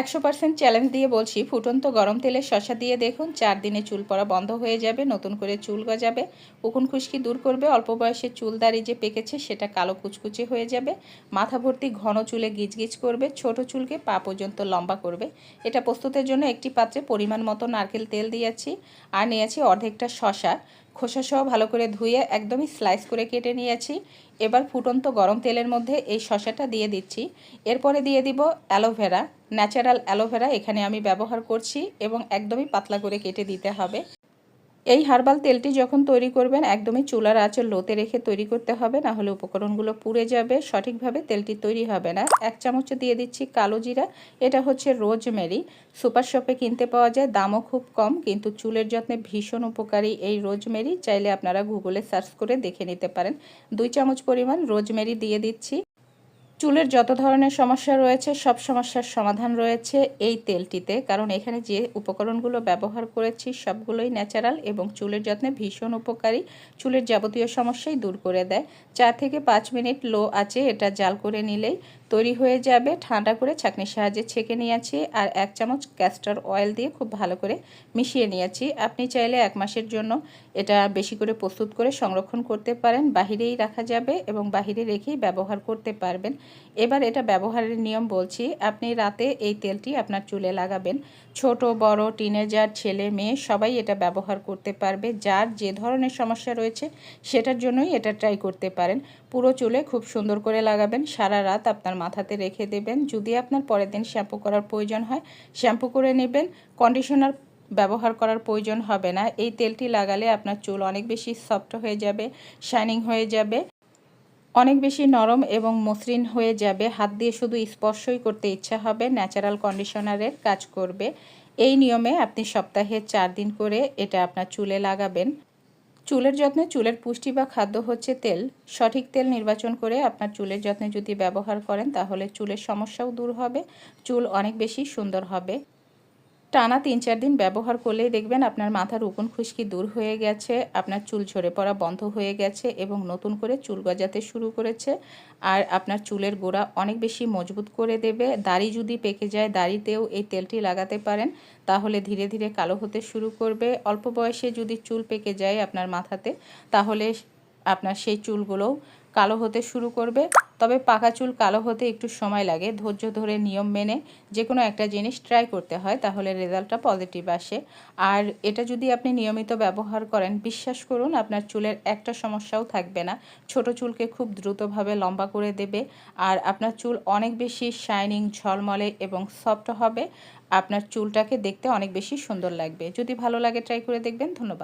একশো percent challenge দিয়ে বলছি, ফুটন্ত গরম তেলে শশা দিয়ে দেখুন, চার দিনে চুল পড়া বন্ধ হয়ে যাবে, নতুন করে চুল গজাবে উকুন খুশকি দূর করবে, অল্প বয়সে চুল দাড়ি যে পেকেছে সেটা কালো কুচকুচে হয়ে যাবে, মাথা ভর্তি ঘন চুলে গিজগিজ করবে, ছোট চুলকে পা পর্যন্ত লম্বা করবে। এটা প্রস্তুতের জন্য একটি পাত্রে পরিমাণ মতো নারকেল তেল দিয়েছি, আর নিয়েছি অর্ধেকটা শশা খোসা সহ ভালো করে ধুয়ে একদমই স্লাইস করে কেটে নিয়েছি। এবার ফুটন্ত গরম তেলের মধ্যে এই শশাটা দিয়ে দিচ্ছি। এরপরে দিয়ে দিব অ্যালোভেরা ন্যাচারাল অ্যালোভেরা এখানে আমি ব্যবহার করছি এবং একদমই পাতলা করে কেটে দিতে হবে। এই হার্বাল তেলটি যখন তৈরি করবেন, একদমই চুলার আঁচল লোতে রেখে তৈরি করতে হবে, না হলে উপকরণগুলো পুড়ে যাবে, সঠিকভাবে তেলটি তৈরি হবে না। এক চামচ দিয়ে দিচ্ছি কালো জিরা, এটা হচ্ছে রোজমেরি। সুপার শপে কিনতে পাওয়া যায়, দামও খুব কম, কিন্তু চুলের যত্নে ভীষণ উপকারী এই রোজমেরি। চাইলে আপনারা গুগলে সার্চ করে দেখে নিতে পারেন। দুই চামচ পরিমাণ রোজমেরি দিয়ে দিচ্ছি। চুলের যত ধরনের সমস্যা রয়েছে, সব সমস্যার সমাধান রয়েছে এই তেলটিতে। কারণ এখানে যে উপকরণগুলো ব্যবহার করেছি, সবগুলোই ন্যাচারাল এবং চুলের যত্নে ভীষণ উপকারী। চুলের যাবতীয় সমস্যাই দূর করে দেয়। চার থেকে পাঁচ মিনিট লো আছে এটা জাল করে নিলেই তৈরি হয়ে যাবে। ঠান্ডা করে ছাঁকনির সাহায্যে ছেঁকে নিয়েছি আর এক চামচ ক্যাস্টার অয়েল দিয়ে খুব ভালো করে মিশিয়ে নিয়েছি। আপনি চাইলে এক মাসের জন্য এটা বেশি করে প্রস্তুত করে সংরক্ষণ করতে পারেন। বাহিরেই রাখা যাবে এবং বাহিরে রেখেই ব্যবহার করতে পারবেন। এবার এটা ব্যবহারের নিয়ম বলছি, আপনি রাতে এই তেলটি আপনার চুলে লাগাবেন। ছোট, বড় টিনেজার ছেলে, মেয়ে সবাই এটা ব্যবহার করতে পারবে। যার যে ধরনের সমস্যা রয়েছে সেটার জন্যই এটা ট্রাই করতে পারেন। পুরো চুলে খুব সুন্দর করে লাগাবেন। সারা রাত আপনার মাথাতে রেখে দেবেন। যদি আপনার পরের দিন শ্যাম্পু করার প্রয়োজন হয়, শ্যাম্পু করে নেবেন। কন্ডিশনার ব্যবহার করার প্রয়োজন হবে না। এই তেলটি লাগালে আপনার চুল অনেক বেশি সফট হয়ে যাবে, শাইনিং হয়ে যাবে, অনেক বেশি নরম এবং মসৃণ হয়ে যাবে। হাত দিয়ে শুধু স্পর্শই করতে ইচ্ছা হবে, ন্যাচারাল কন্ডিশনারের কাজ করবে। এই নিয়মে আপনি সপ্তাহে চার দিন করে এটা আপনার চুলে লাগাবেন। চুলের যত্নে চুলের পুষ্টি বা খাদ্য হচ্ছে তেল। সঠিক তেল নির্বাচন করে আপনার চুলের যত্নে যদি ব্যবহার করেন, তাহলে চুলের সমস্যাও দূর হবে, চুল অনেক বেশি সুন্দর হবে। টানা তিন চার দিন ব্যবহার করলেই দেখবেন আপনার মাথার উকুন খুশকি দূর হয়ে গেছে, আপনার চুল ঝরে পড়া বন্ধ হয়ে গেছে এবং নতুন করে চুল গজাতে শুরু করেছে। আর আপনার চুলের গোড়া অনেক বেশি মজবুত করে দেবে। দাড়ি যদি পেকে যায়, দাড়িতেও এই তেলটি লাগাতে পারেন। তাহলে ধীরে ধীরে কালো হতে শুরু করবে। অল্প বয়সে যদি চুল পেকে যায় আপনার মাথাতে, তাহলে আপনার সেই চুলগুলোও কালো হতে শুরু করবে। তবে পাকা চুল কালো হতে একটু সময় লাগে। ধৈর্য ধরে নিয়ম মেনে যে কোনো একটা জিনিস ট্রাই করতে হয়, তাহলে রেজাল্টটা পজিটিভ আসে। আর এটা যদি আপনি নিয়মিত ব্যবহার করেন, বিশ্বাস করুন আপনার চুলের একটা সমস্যাও থাকবে না। ছোট চুলকে খুব দ্রুতভাবে লম্বা করে দেবে আর আপনার চুল অনেক বেশি শাইনিং ঝলমলে এবং সফট হবে। আপনার চুলটাকে দেখতে অনেক বেশি সুন্দর লাগবে। যদি ভালো লাগে ট্রাই করে দেখবেন। ধন্যবাদ।